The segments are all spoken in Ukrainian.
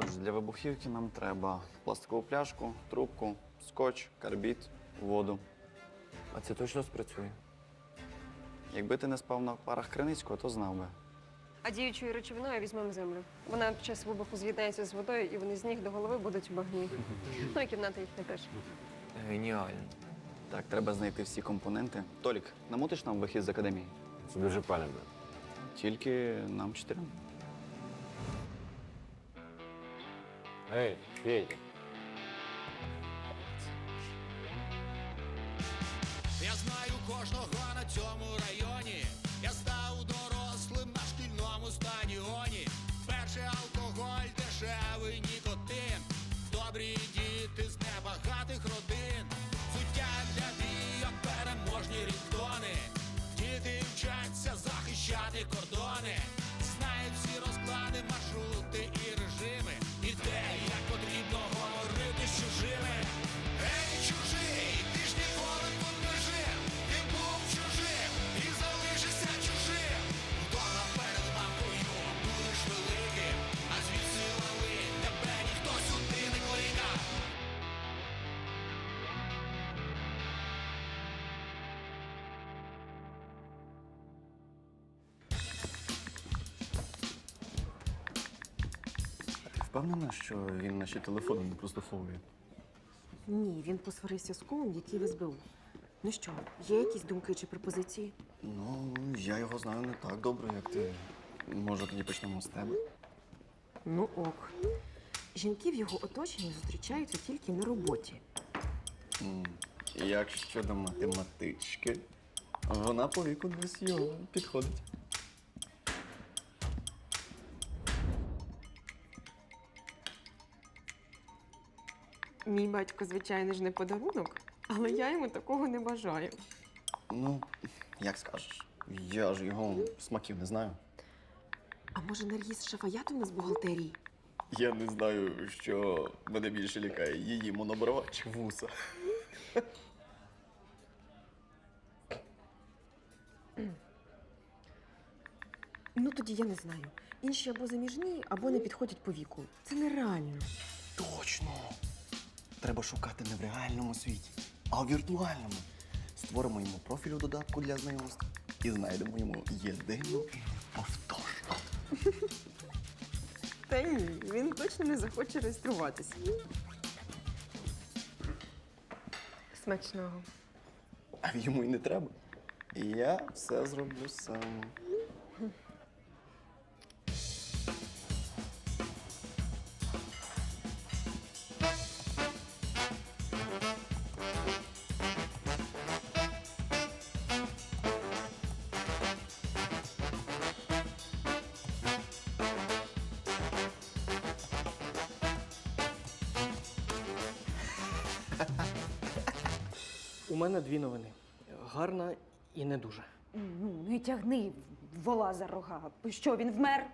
Отже, для вибухівки нам треба пластикову пляшку, трубку, скотч, карбід, воду. А це точно спрацює? Якби ти не спав на парах Криницького, то знав би. А діючою речовиною візьмемо землю. Вона під час вибуху з'єднається з водою, і вони з ніг до голови будуть у багні. Ну і кімната їхня теж. Геніально. Так, треба знайти всі компоненти. Толік, намотиш нам вихід з академії? Це дуже палівно. Тільки нам чотирьом. Ей, Петя. Я знаю кожного на цьому районі. Я став дорослим на шкільному стадіоні. Перший алкоголь, дешевий нікотин. Добрі діти з небагатих родин. Впевнена, що він наші телефони не прослуховує? Ні, він посварився з кумом, який в СБУ. Ну що, є якісь думки чи пропозиції? Ну, я його знаю не так добре, як ти. Може, тоді почнемо з тебе? Ну ок. Жінки в його оточенні зустрічаються тільки на роботі. Як щодо математички, вона по віку десь його підходить. Мій батько, звичайно ж, не подарунок, але я йому такого не бажаю. Ну, як скажеш. Я ж його смаків не знаю. А може Наргіз Шафаятовна з бухгалтерії? Я не знаю, що мене більше лякає її моноброва чи вуса. Ну тоді я не знаю. Інші або заміжні, або не підходять по віку. Це нереально. Точно! Треба шукати не в реальному світі, а у віртуальному. Створимо йому профіль у додатку для знайомств і знайдемо йому єдину повторну. Та ні, він точно не захоче реєструватися. Смачного. А йому й не треба. Я все зроблю сам. Мене дві новини: гарна і не дуже. Ну, не тягни вола за рога. Що, він вмер?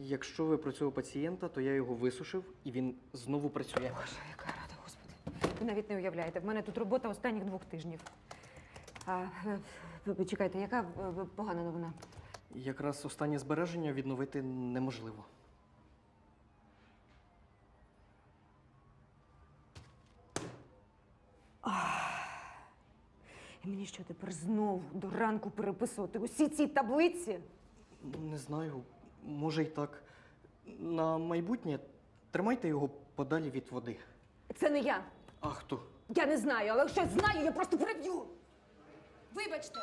Якщо ви про цього пацієнта, то я його висушив і він знову працює. Боже, яка рада, господи. Ви навіть не уявляєте, в мене тут робота останніх двох тижнів. А, е, чекайте, яка е, погана новина? Якраз останнє збереження відновити неможливо. І мені що тепер знову до ранку переписувати усі ці таблиці? Не знаю, може й так. На майбутнє тримайте його подалі від води. Це не я. А хто? Я не знаю, але якщо знаю, я просто приб'ю. Вибачте.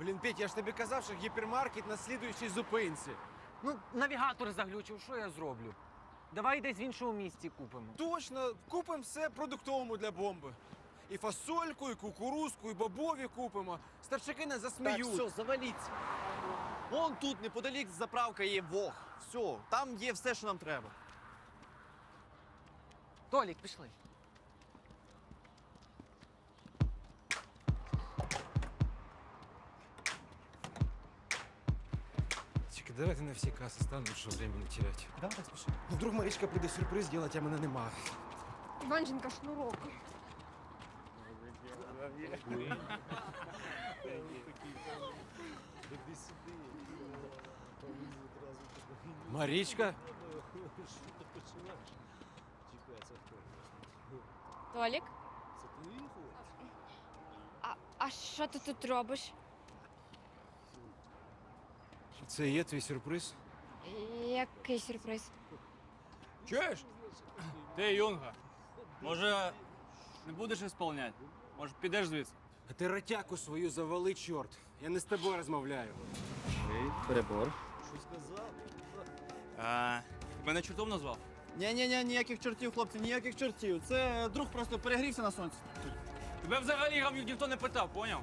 Блін, Петь, я ж тобі казав, що гіпермаркет на слідуючій зупинці. Ну, навігатор заглючив, що я зроблю? Давай десь в іншому місці купимо. Точно, купимо все продуктовому для бомби. І фасольку, і кукурузку, і бобові купимо. Старчаки не засміють. Так, все, заваліться. Вон тут неподалік заправка є Вог. Все, там є все, що нам треба. Толік, пішли. Давайте на всі каси станемо, щоб время не терять. Давай так спіши. Ну, вдруг Марічка прийде сюрприз делать, а мене нема. Іванченка шнурок. Марічка? Толік? А, а що ти тут робиш? Це є твій сюрприз? Який сюрприз? Чуєш? Ти, Юнга, може, не будеш ісполняти? Може, підеш звідси? А ти ратяку свою завали, чорт. Я не з тобою розмовляю. Перебор. А, мене чортом назвав? Ні-ні-ні, ніяких чортів, хлопці, ніяких чортів. Це друг просто перегрівся на сонці. Тебе взагалі гамнюк ніхто не питав, поняв?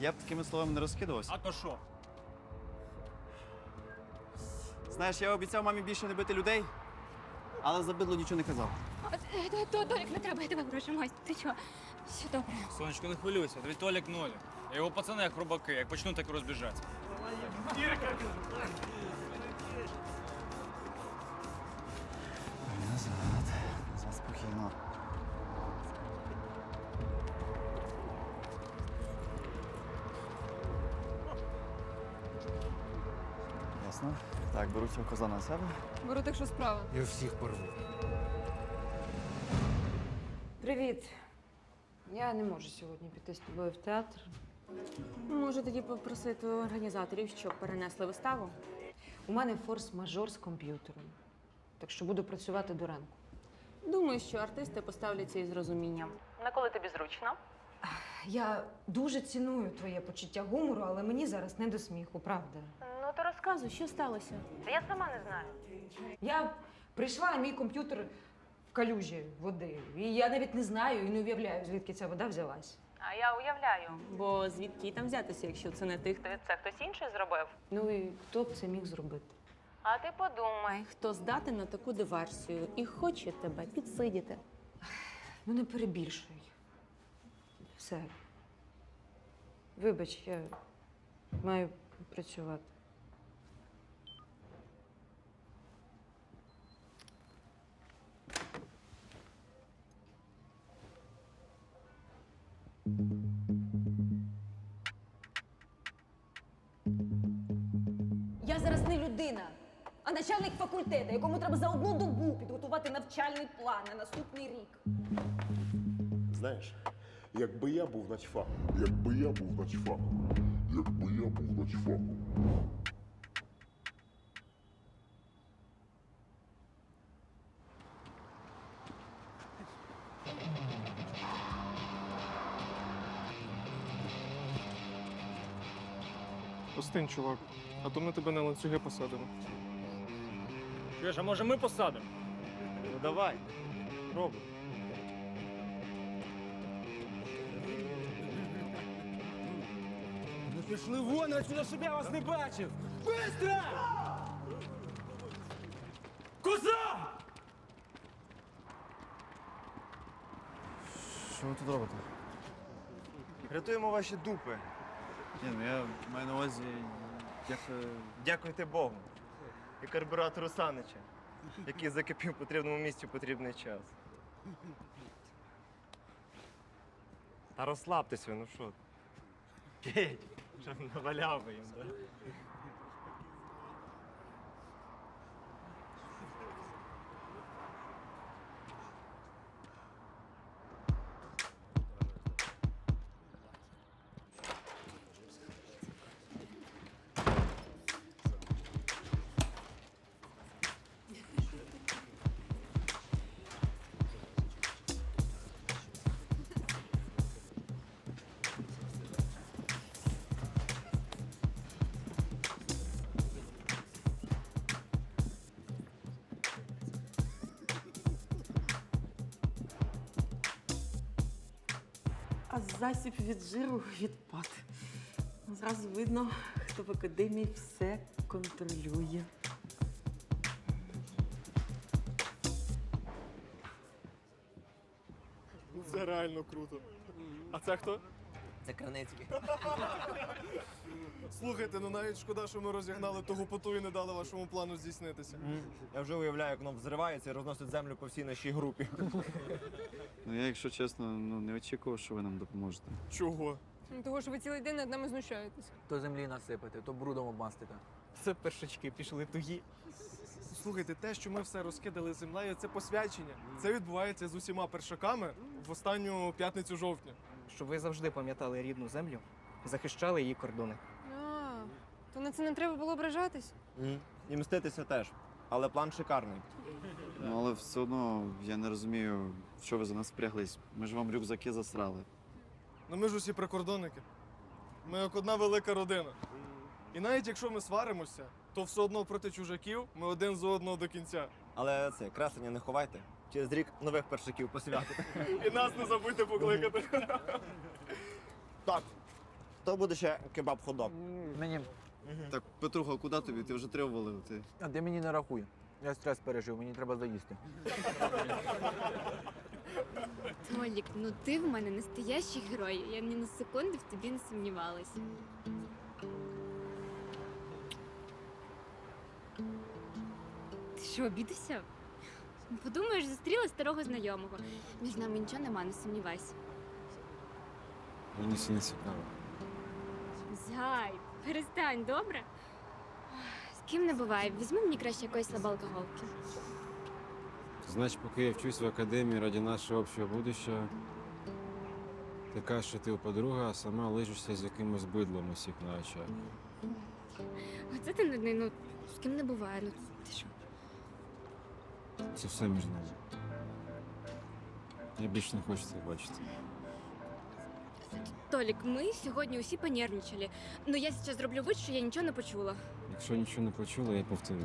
Я б такими словами не розкидувався. А то що? Знаєш, я обіцяв мамі більше не бити людей, але за бидло нічого не казав. Толік, не треба, я тебе прошу, Мась. Ти чого? Все добре. Сонечко, не хвилюйся, твій Толік ноль. А його пацани як рубаки, як почнуть, так розбіжаться. Назад. Назад спокійно. Беру цього коза на себе. Беру так, що справа. Я всіх порву. Привіт. Я не можу сьогодні піти з тобою в театр. Можу тоді попросити організаторів, щоб перенесли виставу. У мене форс-мажор з комп'ютером. Так що буду працювати до ранку. Думаю, що артисти поставляться із розумінням. На коли тобі зручно? Я дуже ціную твоє почуття гумору, але мені зараз не до сміху, правда. Розказуй, що сталося? Та Я сама не знаю. Я прийшла, а мій комп'ютер в калюжі води. І я навіть не знаю і не уявляю, звідки ця вода взялась. А я уявляю. Бо звідки там взятися, якщо це не ти, хто це хтось інший зробив? Ну і хто б це міг зробити? А ти подумай, хто здатен на таку диверсію і хоче тебе підсидіти. Ну не перебільшуй. Все. Вибач, я маю працювати. Людина, а начальник факультету, якому треба за одну добу підготувати навчальний план на наступний рік. Знаєш, якби я був начфаком, якби я був начфаком, якби я був начфаком. Остинь, чувак, а то ми тебе на ланцюги посадимо. Чуєш, а може ми посадимо? Ну давай, пробуй. Ну пішли вон отсюда, щоб я вас не бачив! Быстро! Коза! Що ви тут робите? Рятуємо ваші дупи. Ні, ну я маю на увазі. Дякую, дякуйте Богу. І карбюратору Санича, який закипів в потрібному місці в потрібний час. Та розслабтеся, ну що? Геть, щоб наваляв би їм, так? Засіб від жиру відпад. Зразу видно, хто в академії все контролює. Це реально круто. А це хто? Це Криницький. Слухайте, ну навіть шкода, що ми розігнали ту гупоту і не дали вашому плану здійснитися. Я вже уявляю, як воно взривається і розносить землю по всій нашій групі. Ну я, якщо чесно, ну не очікував, що ви нам допоможете. Чого? Того, що ви цілий день над нами знущаєтесь. То землі насипати, то брудом обмастити. Це першачки пішли тугі. Слухайте, те, що ми все розкидали землею, це посвячення. Це відбувається з усіма першаками в останню п'ятницю жовтня. Щоб ви завжди пам'ятали рідну землю, захищали її кордони. А, то на це не треба було ображатись. І мститися теж. Але план шикарний. Ну але все одно я не розумію, що ви за нас впряглись. Ми ж вам рюкзаки засрали. Ну ми ж усі прикордонники. Ми як одна велика родина. І навіть якщо ми сваримося, то все одно проти чужаків ми один за одного до кінця. Але це красення не ховайте. Через рік нових першаків посвятите. І нас не забудьте покликати. Так. Хто буде ще кебаб ходок? Мені. Так, Петруха, куди тобі? Ти вже три ввалив. Ти. А ти мені не рахуй. Я стрес пережив, мені треба заїсти. Толік, ну ти в мене настоящий герой. Я ні на секунду в тобі не сумнівалась. Ти що, обідався? Подумаєш, зустріла старого знайомого. Між нами нічого нема, не сумнівайся. Мені це не цікаво. Зай, перестань, добре? З ким не буває, візьми мені краще якоїсь слабоалкоголки. Значить, поки я вчусь в академії ради нашого общого будущего, ти кажеш, що ти подруга, а сама лижешся з якимось бидлом усіх на очах. Оце ти нудний, ну з ким не буває, ну ти що? Це все між нами. Я більше не хочу це бачити. Толік, ми сьогодні усі понервничали. Ну я зараз зроблю вид, що я нічого не почула. Якщо нічого не почула, я повторю.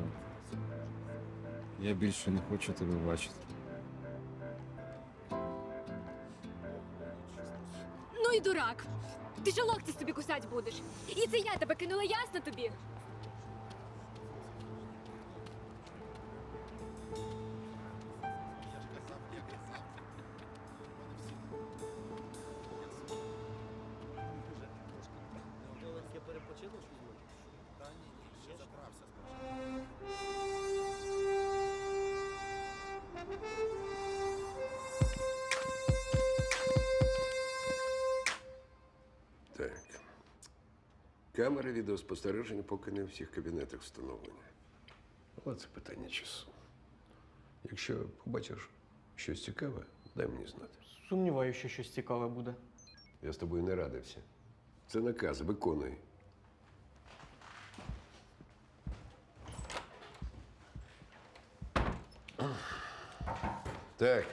Я більше не хочу тебе бачити. Ну і дурак. Ти ж локти собі кусать будеш. І це я тебе кинула, ясно тобі? Камери відеоспостереження поки не в всіх кабінетах встановлені. Але це питання часу. Якщо побачиш щось цікаве, дай мені знати. Сумніваюся, що щось цікаве буде. Я з тобою не радився. Це наказ, виконуй. Так.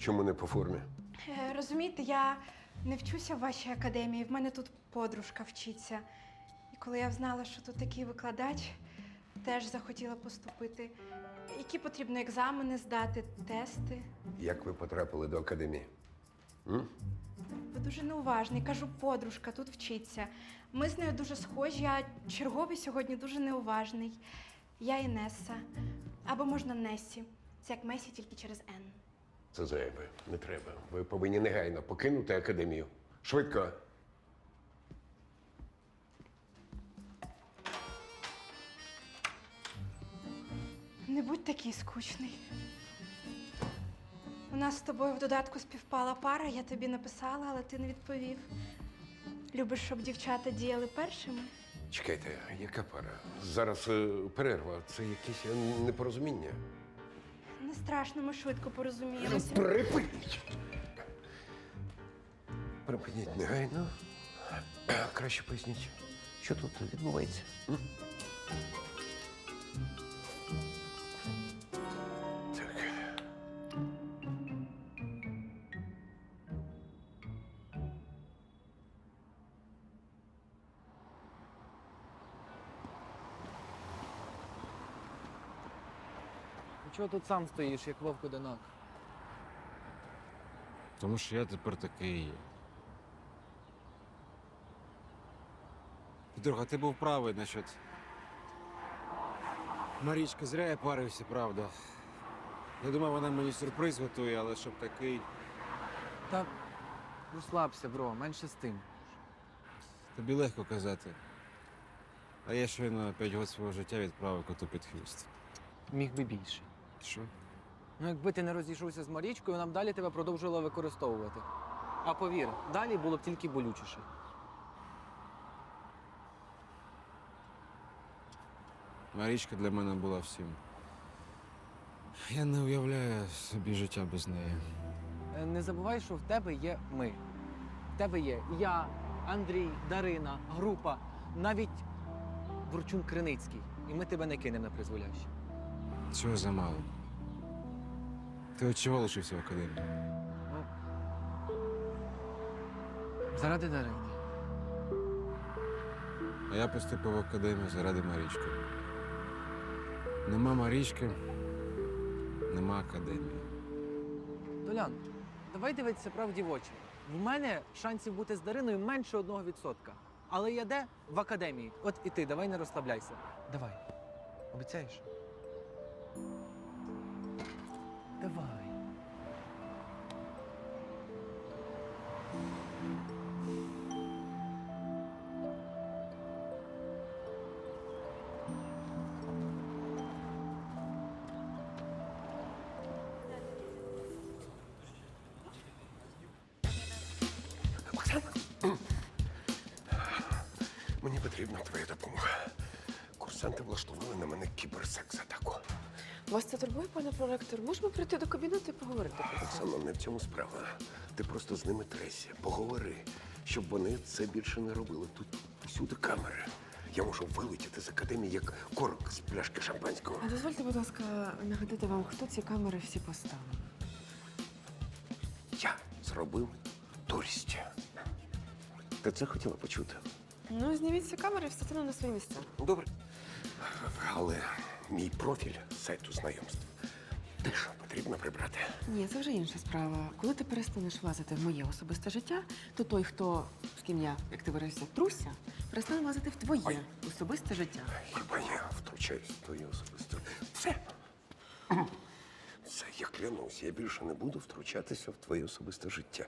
Чому не по формі? Е, Розумієте, я не вчуся в вашій академії, в мене тут подружка вчиться. І коли я знала, що тут такий викладач, теж захотіла поступити. Які потрібно екзамени здати, тести. Як ви потрапили до академії? М? Ви дуже неуважний. Кажу, подружка тут вчиться. Ми з нею дуже схожі, а черговий сьогодні дуже неуважний. Я Інеса. Або можна Несі. Це як Месі, тільки через Н. Це зайве. Не треба. Ви повинні негайно покинути академію. Швидко. Не будь такий скучний. У нас з тобою в додатку співпала пара, я тобі написала, але ти не відповів. Любиш, щоб дівчата діяли першими? Чекайте, яка пара? Зараз е, перерва. Це якесь е, непорозуміння. Страшно, ми швидко порозуміємося. Припиніть! Припиніть негайно. Краще поясніть, що тут відбувається. Ну чого тут сам стоїш, як вовк одинак? Тому що я тепер такий. Петруха, ти був правий насчет. Марічка, зря я парився, правда. Я думав, вона мені сюрприз готує, але щоб такий. Та розслабся, бро, менше з тим. Тобі легко казати. А я щойно 5 років свого життя відправив коту під хвіст. Міг би більше. Що? Ну, якби ти не розійшовся з Марічкою, вона б далі тебе продовжувала використовувати. А повір, далі було б тільки болючіше. Марічка для мене була всім. Я не уявляю собі життя без неї. Е, Не забувай, що в тебе є ми. В тебе є я, Андрій, Дарина, група, навіть Ворчун Криницький. І ми тебе не кинемо на призволяще. Цього замало. Ти от чого лишився в академії? Заради Дарини. А я поступив в академію заради Марічки. Нема Марічки, нема академії. Долян, давай дивитися правді в очі. В мене шансів бути з Дариною менше одного відсотка. Але я де? В академії. От і ти, давай не розслабляйся. Давай. Обіцяєш? Давай. Мені потрібна твоя допомога. Курсанти влаштували на мене кіберсекс-атаку. Вас це турбує, пане проректор? Можемо прийти до кабінету і поговорити про це? Оксана, не в цьому справа. Ти просто з ними трейся, поговори, щоб вони це більше не робили. Тут всюди камери. Я можу вилетіти з академії як корок з пляшки шампанського. А дозвольте, будь ласка, нагадати вам, хто ці камери всі поставив. Я зробив дурість. Ти це хотіла почути? Ну, зніміть ці камери і встатину на свої місця. Добре. Але мій профіль з сайту знайомств теж потрібно прибрати. Ні, це вже інша справа. Коли ти перестанеш влазити в моє особисте життя, то той, хто з ким я, як ти виразився, труся, перестане влазити в твоє особисте життя. Хіба я втручаюсь в твоє особисте? Все. Все, я клянусь, я більше не буду втручатися в твоє особисте життя.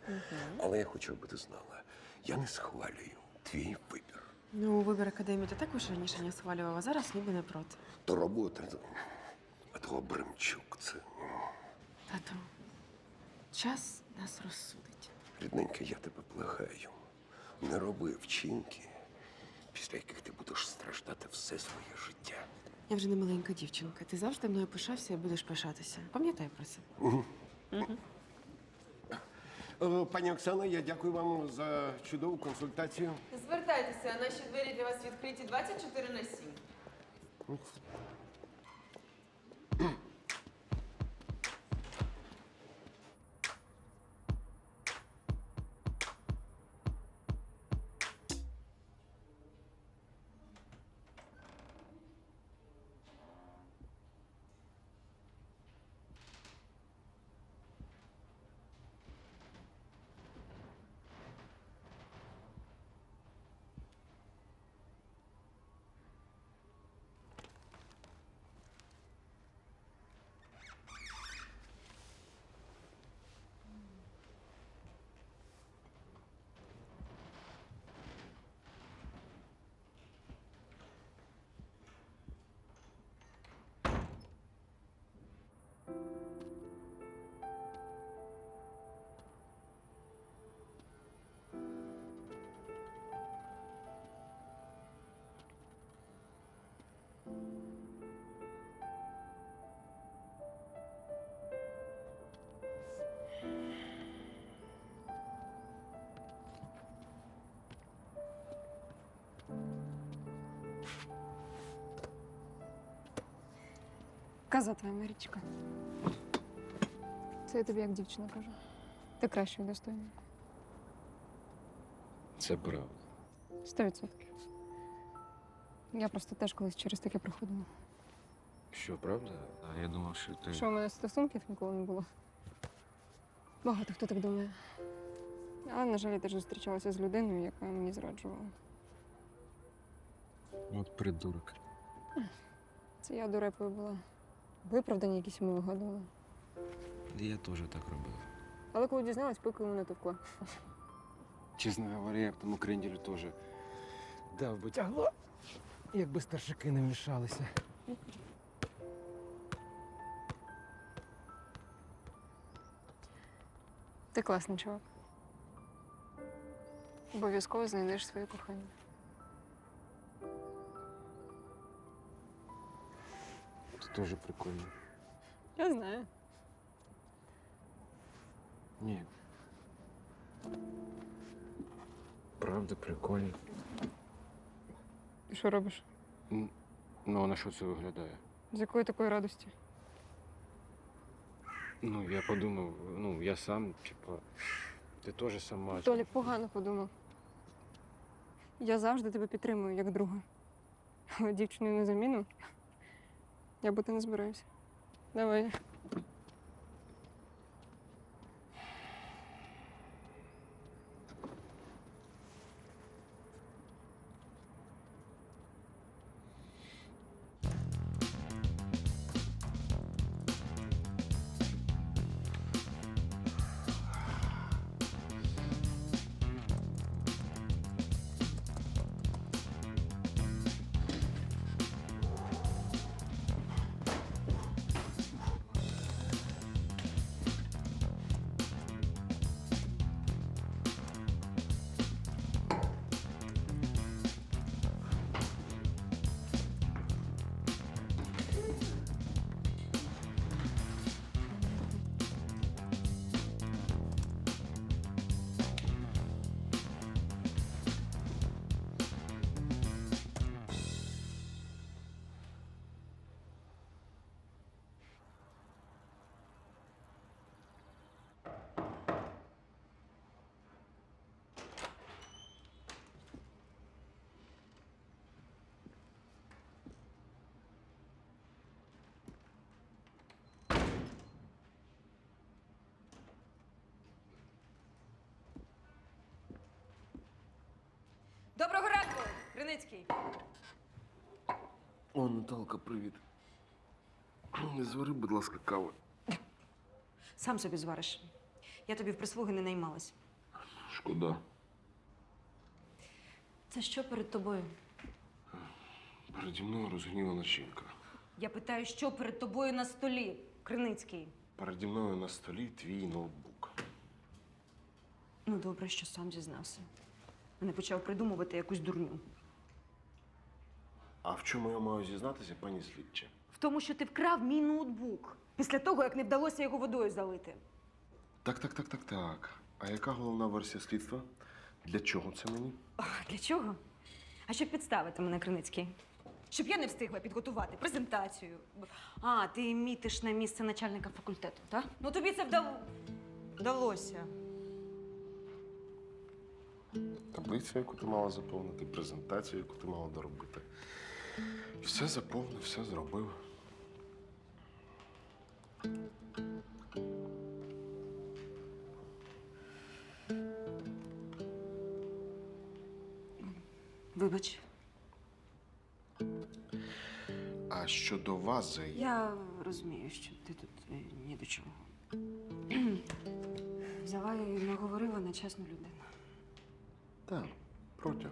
Але я хочу, аби ти знала, я не схвалюю твій вибір. Ну, вибір академії ти також раніше не схвалював, а зараз ніби не проти. То робота, то- а того Бремчук, це Тату, час нас розсудить. рідненька, я тебе благаю. Не роби вчинки, після яких ти будеш страждати все своє життя. Я вже не маленька дівчинка. Ти завжди мною пишався і будеш пишатися. Пам'ятай про це. Угу. Е, Пані Оксано, я дякую вам за чудову консультацію. Звертайтеся, наші двері для вас відкриті 24 на 7. Каза твоя Марічка. Це я тобі як дівчина кажу. Ти кращої достойна. Це правда. Сто відсотків. Я просто теж колись через таке проходила. Що, правда? А я думав, що ти. Що у мене стосунків ніколи не було. Багато хто так думає. Але, на жаль, я теж зустрічалася з людиною, яка мені зраджувала. От придурок. Це я дурепою була. Виправдання якісь йому вигадувала. Я теж так робив. Але коли дізналась, пику мене товкла. Чесно говоря, я б тому кренділю теж дав би тягло, якби старшики не вмішалися. Ти класний чувак. Обов'язково знайдеш своє кохання. Теж прикольно. Я знаю. Ні. Правда, прикольно. Ти що робиш? М, Ну, а на що це виглядає? З якої такої радості? Ну, я подумав, ну, я сам, типа, ти теж сама. Толік погано подумав. Я завжди тебе підтримую, як друга. Але дівчину на заміну я бути не збираюся. Давай. Доброго ранку, Криницький. О, Наталка, привіт. Не звари, будь ласка, кави. Сам собі звариш. Я тобі в прислуги не наймалась. Шкода. Це що перед тобою? Переді мною розгнівана жінка. Я питаю, що перед тобою на столі, Криницький. Переді мною на столі твій ноутбук. Ну, добре, що сам зізнався. А не почав придумувати якусь дурню. А в чому я маю зізнатися, пані слідче? В тому, що ти вкрав мій ноутбук після того, як не вдалося його водою залити. Так, так, так, так, так. А яка головна версія слідства? Для чого це мені? Ах, для чого? А щоб підставити мене, Криницький. Щоб я не встигла підготувати презентацію. А, ти мітиш на місце начальника факультету, так? Ну тобі це вдало... вдалося. Таблиця, яку ти мала заповнити, презентацію, яку ти мала доробити. Все заповнив, все зробив. Вибач, А щодо вази, я розумію, що ти тут е, ні до чого. Взяла і наговорила на чесну людину. Так, протяг.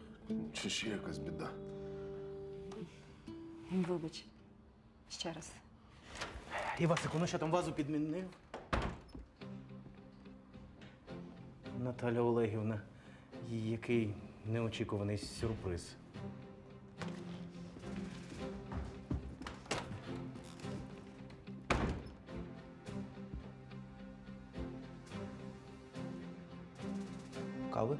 Чи ще якась біда? Вибач. Ще раз. Івасику, ну що там вазу підмінив? Наталя Олегівна, який неочікуваний сюрприз. Кави?